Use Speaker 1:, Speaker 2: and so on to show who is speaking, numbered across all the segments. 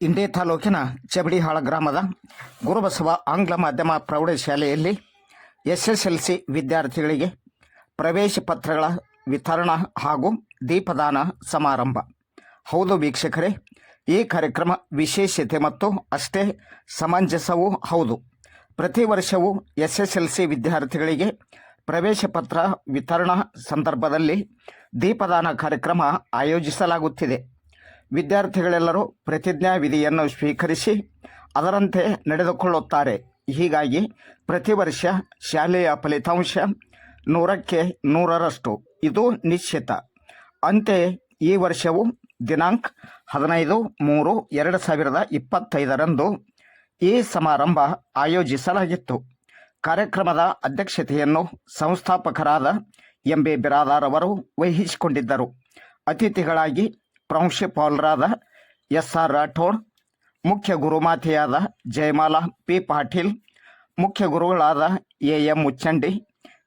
Speaker 1: ಇಂಡಿ ತಾಲೂಕಿನ ಚಬಡಿಹಾಳ ಗ್ರಾಮದ ಗುರುಬಸವ ಆಂಗ್ಲ ಮಾಧ್ಯಮ ಪ್ರೌಢಶಾಲೆಯಲ್ಲಿ ಎಸ್ ಎಸ್ ಎಲ್ ಸಿ ವಿದ್ಯಾರ್ಥಿಗಳಿಗೆ ಪ್ರವೇಶ ಪತ್ರಗಳ ವಿತರಣಾ ಹಾಗೂ ದೀಪದಾನ ಸಮಾರಂಭ. ಹೌದು ವೀಕ್ಷಕರೇ, ಈ ಕಾರ್ಯಕ್ರಮ ವಿಶೇಷತೆ ಮತ್ತು ಅಷ್ಟೇ ಸಮಂಜಸವೂ ಹೌದು. ಪ್ರತಿ ವರ್ಷವೂ ಎಸ್ ಎಸ್ ಎಲ್ ಸಿ ವಿದ್ಯಾರ್ಥಿಗಳಿಗೆ ಪ್ರವೇಶ ಪತ್ರ ವಿತರಣಾ ಸಂದರ್ಭದಲ್ಲಿ ದೀಪದಾನ ಕಾರ್ಯಕ್ರಮ ಆಯೋಜಿಸಲಾಗುತ್ತಿದೆ. ವಿದ್ಯಾರ್ಥಿಗಳೆಲ್ಲರೂ ಪ್ರತಿಜ್ಞಾ ವಿಧಿಯನ್ನು ಸ್ವೀಕರಿಸಿ ಅದರಂತೆ ನಡೆದುಕೊಳ್ಳುತ್ತಾರೆ. ಹೀಗಾಗಿ ಪ್ರತಿ ವರ್ಷ ಶಾಲೆಯ ಫಲಿತಾಂಶ ನೂರಕ್ಕೆ ನೂರರಷ್ಟು. ಇದು ನಿಶ್ಚಿತ. ಅಂತೆ ಈ ವರ್ಷವು ದಿನಾಂಕ ಹದಿನೈದು ಮೂರು ಎರಡು ಸಾವಿರದ ಇಪ್ಪತ್ತೈದರಂದು ಈ ಸಮಾರಂಭ ಆಯೋಜಿಸಲಾಗಿತ್ತು. ಕಾರ್ಯಕ್ರಮದ ಅಧ್ಯಕ್ಷತೆಯನ್ನು ಸಂಸ್ಥಾಪಕರಾದ ಎಂ ಬಿ ಬಿರಾದಾರ್ ಅವರು ವಹಿಸಿಕೊಂಡಿದ್ದರು. ಅತಿಥಿಗಳಾಗಿ ಪ್ರಾಂಶುಪಾಲರಾದ ಎಸ್ ಆರ್ ರಾಠೋಡ್, ಮುಖ್ಯ ಗುರುಮಾತೆಯಾದ ಜಯಮಾಲಾ ಪಿ ಪಾಟೀಲ್, ಮುಖ್ಯ ಗುರುಗಳಾದ ಎ ಎಂ ಮುಚ್ಚಂಡಿ,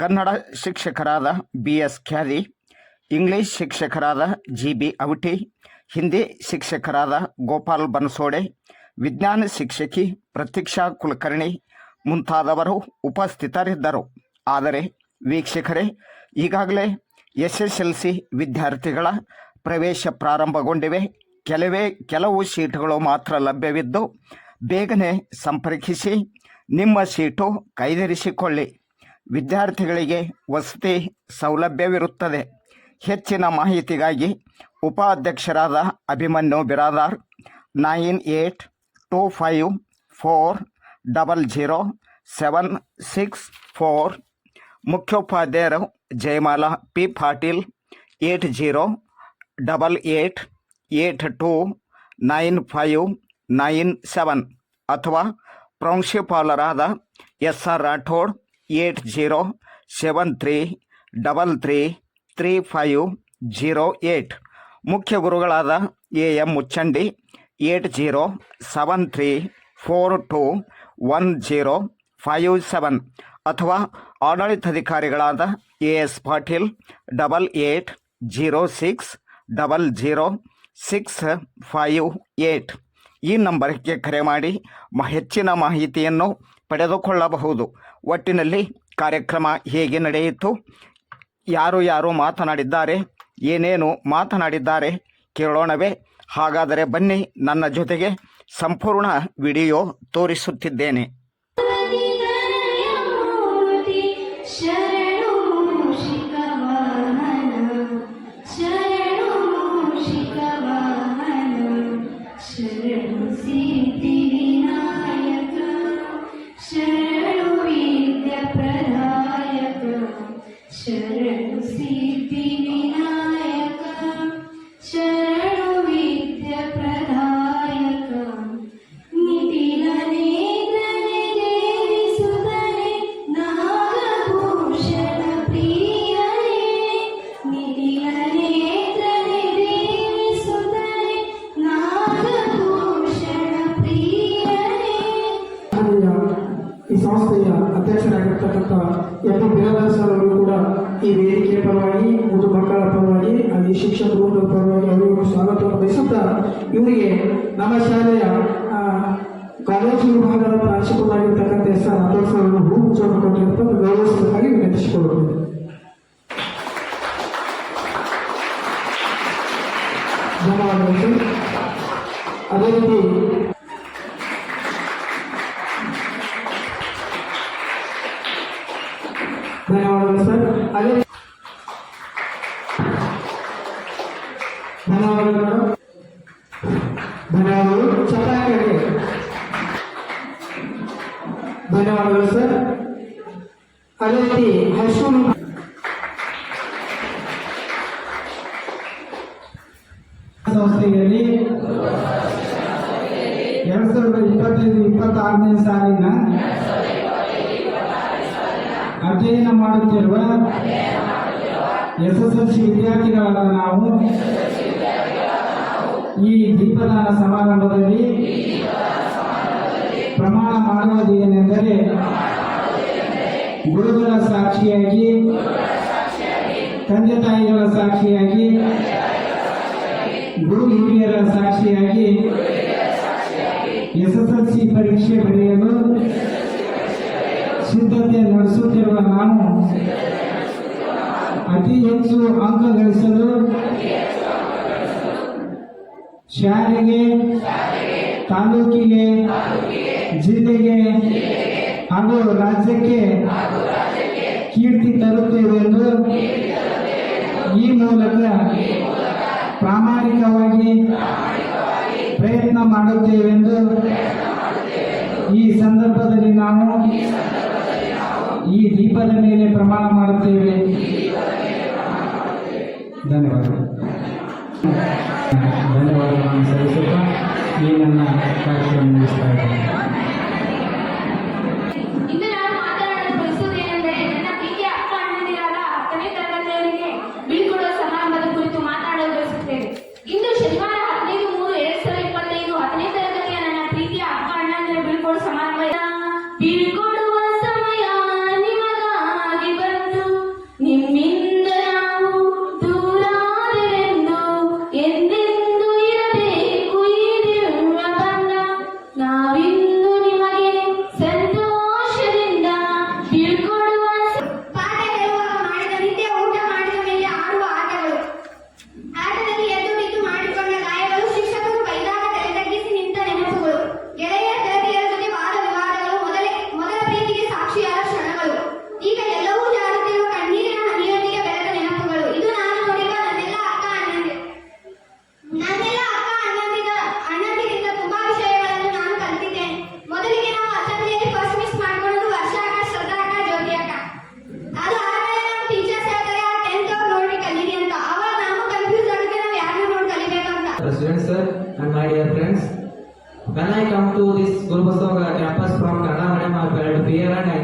Speaker 1: ಕನ್ನಡ ಶಿಕ್ಷಕರಾದ ಬಿ ಎಸ್ ಖ್ಯಾದಿ ಇಂಗ್ಲಿಷ್ ಶಿಕ್ಷಕರಾದ ಜಿ ಬಿ ಅವಟಿ, ಹಿಂದಿ ಶಿಕ್ಷಕರಾದ ಗೋಪಾಲ್ ಬನ್ಸೋಡೆ, ವಿಜ್ಞಾನ ಶಿಕ್ಷಕಿ ಪ್ರತೀಕ್ಷಾ ಕುಲಕರ್ಣಿ ಮುಂತಾದವರು ಉಪಸ್ಥಿತರಿದ್ದರು. ಆದರೆ ವೀಕ್ಷಕರೇ, ಈಗಾಗಲೇ ಎಸ್ ಎಸ್ ಎಲ್ ಸಿ ವಿದ್ಯಾರ್ಥಿಗಳ ಪ್ರವೇಶ ಪ್ರಾರಂಭಗೊಂಡಿವೆ. ಕೆಲವೇ, ಕೆಲವು ಸೀಟುಗಳು ಮಾತ್ರ ಲಭ್ಯವಿದ್ದು, ಬೇಗನೆ ಸಂಪರ್ಕಿಸಿ, ನಿಮ್ಮ ಸೀಟು ಕೈದರಿಸಿಕೊಳ್ಳಿ ವಿದ್ಯಾರ್ಥಿಗಳಿಗೆ ವಸತಿ ಸೌಲಭ್ಯವಿರುತ್ತದೆ. ಹೆಚ್ಚಿನ ಮಾಹಿತಿಗಾಗಿ ಉಪಾಧ್ಯಕ್ಷರಾದ Abhimanyu Biradar, nine eight two five four double zero seven six four ಮುಖ್ಯೋಪಾಧ್ಯಾಯರು Jayamala P Patil eight zero double eight eight two nine five nine seven ಅಥವಾ ಪ್ರಾಂಶುಪಾಲರಾದ S R Rathod eight zero seven three double three three five zero eight ಮುಖ್ಯ ಗುರುಗಳಾದ A M Muchchandi eight zero seven three four two one zero five seven ಅಥವಾ ಆಡಳಿತಾಧಿಕಾರಿಗಳಾದ A S Patil double eight zero six double zero six five eight ಈ ನಂಬರ್ಗೆ ಕರೆ ಮಾಡಿ ಮ ಹೆಚ್ಚಿನ ಮಾಹಿತಿಯನ್ನು ಪಡೆದುಕೊಳ್ಳಬಹುದು. ಒಟ್ಟಿನಲ್ಲಿ ಕಾರ್ಯಕ್ರಮ ಹೇಗೆ ನಡೆಯಿತು? ಯಾರು ಯಾರು ಮಾತನಾಡಿದ್ದಾರೆ? ಏನೇನು ಮಾತನಾಡಿದ್ದಾರೆ? ಕೇಳೋಣವೇ. ಹಾಗಾದರೆ ಬನ್ನಿ ನನ್ನ ಜೊತೆಗೆ ಸಂಪೂರ್ಣ ವಿಡಿಯೋ ತೋರಿಸುತ್ತಿದ್ದೇನೆ.
Speaker 2: ಇವರಿಗೆ ನಮ್ಮ ಶಾಲೆಯ ಆ, ಕಾಲೇಜು ವಿಭಾಗದ ಪ್ರಾಂಶುಪಾಲರಾಗಿರ್ತಕ್ಕಂಥ ಎಸ್ ಆರ್ ರಾಥೋಡ್ ಸರ್ ಅವರು ಹೂಗುಚ್ಛವನ್ನು ಕೊಟ್ಟಿರುತ್ತ ಗೌರವಿಸಬೇಕಾಗಿ ವಿನಂತಿಸಿಕೊಳ್ಳುತ್ತೇನೆ ಧನ್ಯವಾದಗಳು ಸರ್. ಅದೇ ರೀತಿ ಧನ್ಯವಾದಗಳು ಸರ್ ಅದೇ ಇಪ್ಪತ್ತಾರನೇ ಸಾಲಿನ ಅಧ್ಯಯನ ಮಾಡುತ್ತಿರುವ ಎಸ್ ಎಸ್ ಎಲ್ ಸಿ ವಿದ್ಯಾರ್ಥಿಗಳಾದ ನಾವು ಈ ದೀಪದಾನ ಸಮಾರಂಭದಲ್ಲಿ ಪ್ರಮಾಣ ಮಾಡುವುದು ಏನೆಂದರೆ ಗುರುಗಳ ಸಾಕ್ಷಿಯಾಗಿ, ತಂದೆ ತಾಯಿಗಳ ಸಾಕ್ಷಿಯಾಗಿ, ಗುರು ಹಿರಿಯರ ಸಾಕ್ಷಿಯಾಗಿ
Speaker 3: ಪರೀಕ್ಷೆ ಬರೆಯಲು ಸಿದ್ಧತೆ ನಡೆಸುತ್ತಿರುವ ನಾನು ಅತಿ ಹೆಚ್ಚು ಅಂಕ ಗಳಿಸಲು ಶಾಲೆಗೆ, ತಾಲೂಕಿಗೆ, ಜಿಲ್ಲೆಗೆ ಹಾಗೂ ರಾಜ್ಯಕ್ಕೆ ಕೀರ್ತಿ ತರುತ್ತೇವೆ ಮಾಡುತ್ತೇವೆಂದು? ಈ ಸಂದರ್ಭದಲ್ಲಿ ನಾವು ಈ ದೀಪದ ಮೇಲೆ ಪ್ರಮಾಣ ಮಾಡುತ್ತೇವೆ. ಧನ್ಯವಾದಗಳು. ಧನ್ಯವಾದಗಳನ್ನು ಸಲ್ಲಿಸುತ್ತಾ ಈ ನನ್ನ ಕಾರ್ಯಕ್ರಮ ಮುಗಿಸ್ತಾ ಇದ್ದೇನೆ.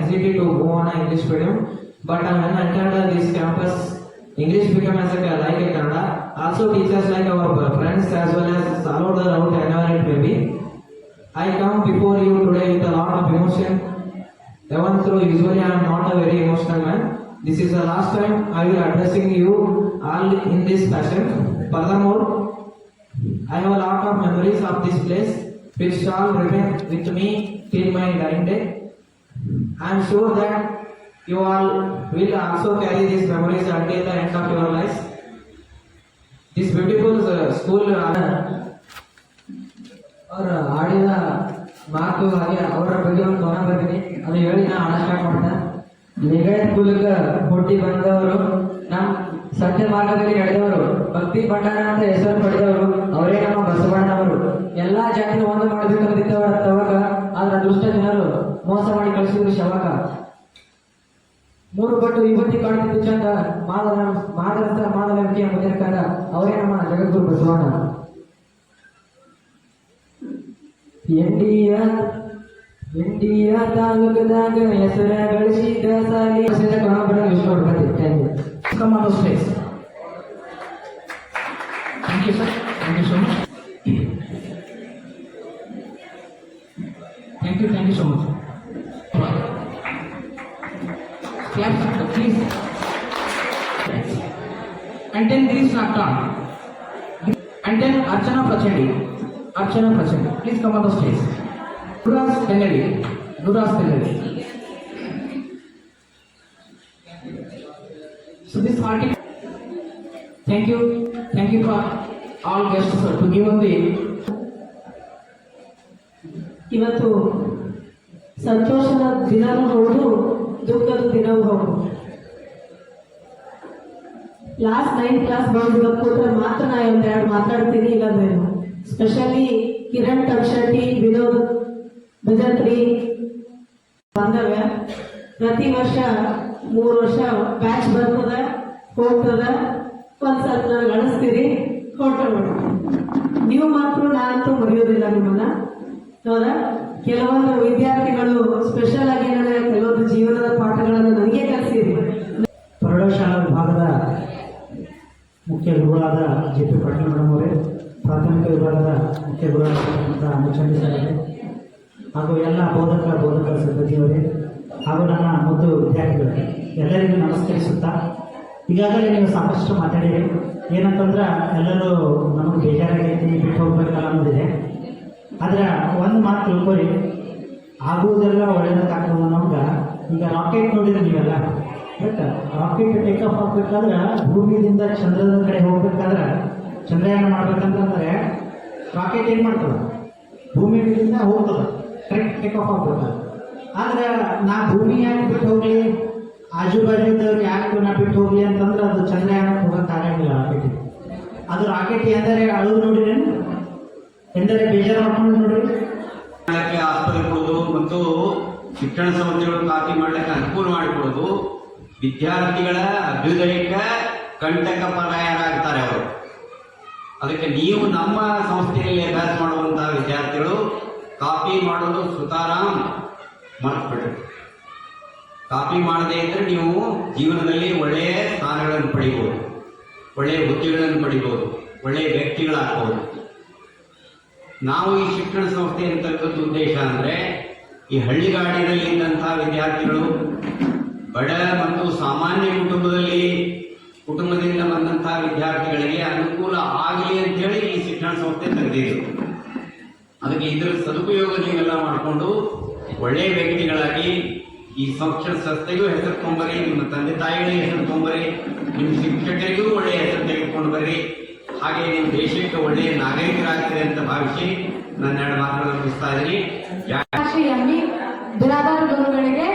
Speaker 4: Anxiety to go on a English medium. But uh, when I entered this campus, English became as a like a Kannada. Also teachers like our friends as well as all over the route whenever it may be. I come before you today with a lot of emotion. Even though usually I am not a very emotional man, this is the last time I will addressing you all in this fashion. Furthermore, I have a lot of memories of this place which shall remain with me till my dying day. I am sure that you all will also carry these memories until the end of your lives. This beautiful uh, school uh, ಅವರ ಆಡಿದ ಮಾತು ಹಾಗೆ ಅವರ ಬಗ್ಗೆ ಒಂದು ಗಮನ ಬರ್ತೀನಿ ಅದು ಹೇಳಿ ನಾ ಆಡ ಸ್ಟಾರ್ಟ್ ಮಾಡ್ದೆ ಲಿಂಗಾಯತ್ ಕುಲಕ್ಕೆ ಹುಟ್ಟಿ ಬಂದವರು ನಮ್ಮ ಸತ್ಯ ಮಾರ್ಗದಲ್ಲಿ ನಡೆದವರು, ಭಕ್ತಿ ಭಂಡಾರ ಅಂತ ಹೆಸರು ಪಡೆದವರು, ಅವರೇ ನಮ್ಮ ಬಸವಣ್ಣವರು ಎಲ್ಲಾ ಜಾತಿ ಒಂದು ಮಾಡಬೇಕಂದಿದ್ದವರ ತವಾಗ, ಆದ್ರ ದುಷ್ಟ ಜನರು ಮೋಸ ಮಾಡಿ ಕಳಿಸಿದ್ರು ಶವಕ ಮೂರು ಪಟ್ಟು ವಿಭೂತಿ ಕಾಣುತ್ತಿದ್ದು ಚಂದ, ಮಾದರ ಮಾದರಸ ಮಾದಲಂಕಿಯ ಮುದಿರ್ಕಂದ ಅವರೇ ನಮ್ಮ ಜಗದ್ಗುರು ಬಸವಣ್ಣ. ಎಂಡಿಯ ಎಂಡಿಯ ತಾಲೂಕದಾಗ ಹೆಸರ ಗಳಿಸಿದ ಸಾಲಿ. ಹೊಡ್ಕತಿ ಥ್ಯಾಂಕ್ ಯು
Speaker 3: একটা মানুষ পেয়েছে thank you sir thank you so much thank you thank you so much Clap, please. And then Girish Nakta. And then Archana Prachandi. Archana Prachandi. Please come on the stage. Guras Kennedy. Guras Kennedy. Thank you, thank you for all guests to give
Speaker 5: ಇವತ್ತು ಸಂತೋಷದ ದಿನವೂ ಹೌದು ದುಃಖದ ದಿನವೂ ಹೌದು. Last nine class ಬಂದು ಮಾತ್ರ ನಾ ಒಂದೆರಡು ಮಾತಾಡ್ತೀನಿ ಇಲ್ಲಾಂದ್ರೆ ಸ್ಪೆಷಲಿ ಕಿರಣ್ ತಕ್ಷಟಿ ವಿನೋದ್ ಭಜತ್ರಿ ಬಾಂಧವ್ಯ ಪ್ರತಿ ವರ್ಷ ಮೂರು ವರ್ಷ ಬ್ಯಾಚ್ ಬರ್ತದ ಹೋಗ್ತದ. ಒಂದ್ಸಲ ನನಗೆ ಗಳಿಸ್ತೀರಿ ಹೊರಟೋಗ್ಬಿಡ ನೀವು ಮಾತ್ರ ನಾನಂತೂ ಮರೆಯೋದಿಲ್ಲ ನಿಮ್ಮನ್ನ. ಹೌದಾ? ಕೆಲವೊಂದು ವಿದ್ಯಾರ್ಥಿಗಳು ಸ್ಪೆಷಲ್ ಆಗಿ ನನಗೆ ಕೆಲವೊಂದು ಜೀವನದ ಪಾಠಗಳನ್ನು ನನಗೆ ಕಲಿಸಿರಿ
Speaker 3: ಪ್ರೌಢಶಾಲಾ ವಿಭಾಗದ ಮುಖ್ಯ ಗುರುಗಳಾದ ಜೆ ಪಿ ಪಾಟೀಲ್ ಮೇಡಮ್ ಅವರೇ, ಪ್ರಾಥಮಿಕ ವಿಭಾಗದ ಮುಖ್ಯ ಗುರುಗಳಾದಂಥ ಮುಚ್ಚಂಡಿ ಸರ್ ಹಾಗೂ ಎಲ್ಲ ಬೋಧಕ ಬೋಧಕ ಸಿಬ್ಬಂದಿಯವರೇ, ಹಾಗೂ ನನ್ನ ಮುದ್ದು ವಿದ್ಯಾರ್ಥಿಗಳೇ, ಎಲ್ಲರಿಗೂ ನಮಸ್ಕರಿಸುತ್ತಾ ಈಗಾಗಲೇ ನೀವು ಸಾಕಷ್ಟು ಮಾತಾಡಿರಿ ಏನಂತಂದ್ರೆ, ಎಲ್ಲರೂ ನಮಗೆ ಬೇಜಾರಾಗೈತಿ ಬಿಟ್ಟು ಹೋಗ್ಬೇಕಲ್ಲ ಅನ್ನೋದಿದೆ. ಆದ್ರೆ ಒಂದು ಮಾತು ತಿಳ್ಕೊರಿ
Speaker 6: ಆಗುವುದೆಲ್ಲ ಒಳ್ಳೇದಕ್ಕಾಗ್ತದ ನಮ್ಗೆ. ಈಗ ರಾಕೆಟ್ ನೋಡಿದ್ರೆ ನೀವೆಲ್ಲ ಬಟ್ ರಾಕೆಟ್ ಟೇಕ್ ಆಫ್ ಆಗ್ಬೇಕಾದ್ರೆ ಭೂಮಿಯಿಂದ ಚಂದ್ರದ ಕಡೆ ಹೋಗ್ಬೇಕಾದ್ರೆ ಚಂದ್ರಯಾನ ಮಾಡ್ಬೇಕಂತಂದ್ರೆ ರಾಕೆಟ್ ಏನು ಮಾಡ್ತದೆ? ಭೂಮಿ ಮೇಲಿಂದ ಹೋಗ್ತದೆ. ಕರೆಕ್ಟ್ ಟೇಕ್ ಆಫ್ ಆಗ್ಬೇಕು ಆದ್ರೆ ನಾ ಭೂಮಿ ಯಾಕೆ ಬಿಟ್ಟು ಹೋಗ್ಲಿ? ಆಜು ಬಾಜು ಇದ್ದವ್ರು ಯಾಕೆ ಬಿಟ್ಟು ಹೋಗ್ಲಿ ಅಂತಂದ್ರೆ ಅದು ಚಂದ್ರಯಾನ ಹೋಗಕ್ ಆಗಂಗಿಲ್ಲ ರಾಕೆಟ್. ಅದು ರಾಕೆಟ್ ಎಂದರೆ ಅಳು ನೋಡಿದ್ರೆ ಎಂದರೆ ಬೇಜಾರು ಮಾಡ್ಕೊಂಡು ನೋಡ್ರಿ?
Speaker 7: ಆಸ್ಪತ್ರೆ ಕೊಡೋದು ಮತ್ತು ಶಿಕ್ಷಣ ಸಂಸ್ಥೆಗಳು ಕಾಪಿ ಮಾಡಲಿಕ್ಕೆ ಅನುಕೂಲ ಮಾಡಿಕೊಡೋದು. ವಿದ್ಯಾರ್ಥಿಗಳ ಅಭ್ಯುದಯಕ್ಕೆ ಕಂಟಕ ಪರಾಯರಾಗ್ತಾರೆ ಅವರು. ಅದಕ್ಕೆ ನೀವು ನಮ್ಮ ಸಂಸ್ಥೆಯಲ್ಲಿ ಅಭ್ಯಾಸ ಮಾಡುವಂತಹ ವಿದ್ಯಾರ್ಥಿಗಳು ಕಾಪಿ ಮಾಡೋದು ಸುತಾರಾಮ್ ಮರ್ತ್ಬಿಡ್ರಿ. ಕಾಪಿ ಮಾಡದೇ ಇದ್ರೆ ನೀವು ಜೀವನದಲ್ಲಿ ಒಳ್ಳೆಯ ಸ್ಥಾನಗಳನ್ನು ಪಡಿಬೋದು. ಒಳ್ಳೆಯ ಹುದ್ದೆಗಳನ್ನು ಪಡಿಬೋದು. ಒಳ್ಳೆಯ ವ್ಯಕ್ತಿಗಳಾಗ್ಬೋದು. ನಾವು ಈ ಶಿಕ್ಷಣ ಸಂಸ್ಥೆ ಅಂತಕ್ಕಂಥ ಉದ್ದೇಶ ಅಂದ್ರೆ, ಈ ಹಳ್ಳಿಗಾಡಿನಲ್ಲಿ ಇದ್ದಂತಹ ವಿದ್ಯಾರ್ಥಿಗಳು ಬಡ ಮತ್ತು ಸಾಮಾನ್ಯ ಕುಟುಂಬದಲ್ಲಿ, ಕುಟುಂಬದಿಂದ ಬಂದಂತಹ ವಿದ್ಯಾರ್ಥಿಗಳಿಗೆ ಅನುಕೂಲ ಆಗಲಿ ಅಂತೇಳಿ ಈ ಶಿಕ್ಷಣ ಸಂಸ್ಥೆ ತೆಗೆದಿದ್ರು ಅದಕ್ಕೆ ಇದರ ಸದುಪಯೋಗ ನೀವೆಲ್ಲ ಮಾಡಿಕೊಂಡು ಒಳ್ಳೆಯ ವ್ಯಕ್ತಿಗಳಾಗಿ ಈ ಶಿಕ್ಷಣ ಸಂಸ್ಥೆಗೂ ಹೆಸರು ತೊಂಬರಿ, ನಿಮ್ಮ ತಂದೆ ತಾಯಿಗಳಿಗೆ ಹೆಸರು ತೊಂಬರಿ, ನಿಮ್ಮ ಶಿಕ್ಷಕರಿಗೂ ಒಳ್ಳೆಯ ಹೆಸರು ತೆಗೆದುಕೊಂಡು ಬರ್ರಿ ಹಾಗೆ ನಿಮ್ಮ ದೇಶಕ್ಕೆ ಒಳ್ಳೆಯ ನಾಗರಿಕರಾಗ್ತೀರಿ ಅಂತ ಭಾವಿಸಿ ನನ್ನ ಎರಡು ಮಾತುಗಳನ್ನು ಮುಗಿಸ್ತಾ ಇದ್ದೀನಿ.
Speaker 8: ಗುರುಗಳಿಗೆ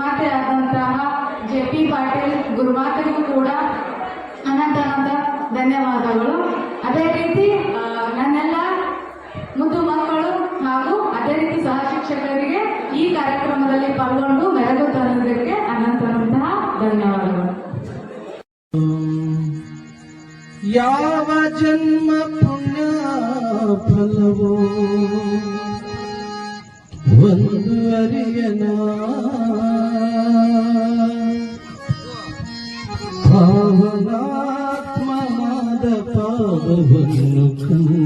Speaker 8: ಗುರುಮಾತೆ ಆದಂತಹ ಜೆ ಪಿ ಪಾಟೀಲ್ ಗುರುಮಾತೆಗೂ ಕೂಡ ಅನಂತ ಅನಂತ ಧನ್ಯವಾದಗಳು. ಅದೇ ರೀತಿ ನನ್ನೆಲ್ಲ ಮುದ್ದು ಮಕ್ಕಳು ಹಾಗೂ ಅದೇ ರೀತಿ ಸಹ ಶಿಕ್ಷಕರಿಗೆ ಈ ಕಾರ್ಯಕ್ರಮದಲ್ಲಿ ಪಾಲ್ಗೊಂಡು ಮೆರಗು ತಂದಿದ್ದಕ್ಕೆ ಅನಂತ ಧನ್ಯವಾದಗಳು.
Speaker 2: ಯಾವ ಜನ್ಮ ಪುಣ್ಯ ಫಲವೋ, ಒಂದು ಅರಿಯನ ಭಾವನಾತ್ಮವಾದ ಪಾದವನ್ನು ಕಂಡಿನ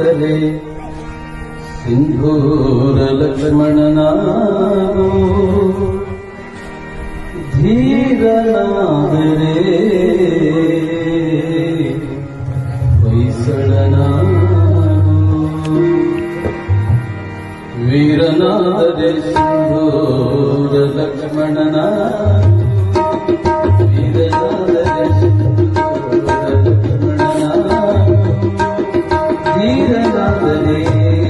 Speaker 2: ಕರೇ ಸಿಂಧೂರ ಲಕ್ಷ್ಮಣನಾದೋ ಧೀರನಾದರೆ ಹೊಯ್ಸಳನಾದೋ
Speaker 9: ವೀರನಾದರೆ ಸಿಂಧೂರ ಲಕ್ಷ್ಮಣನಾದೋ வீரநாதனே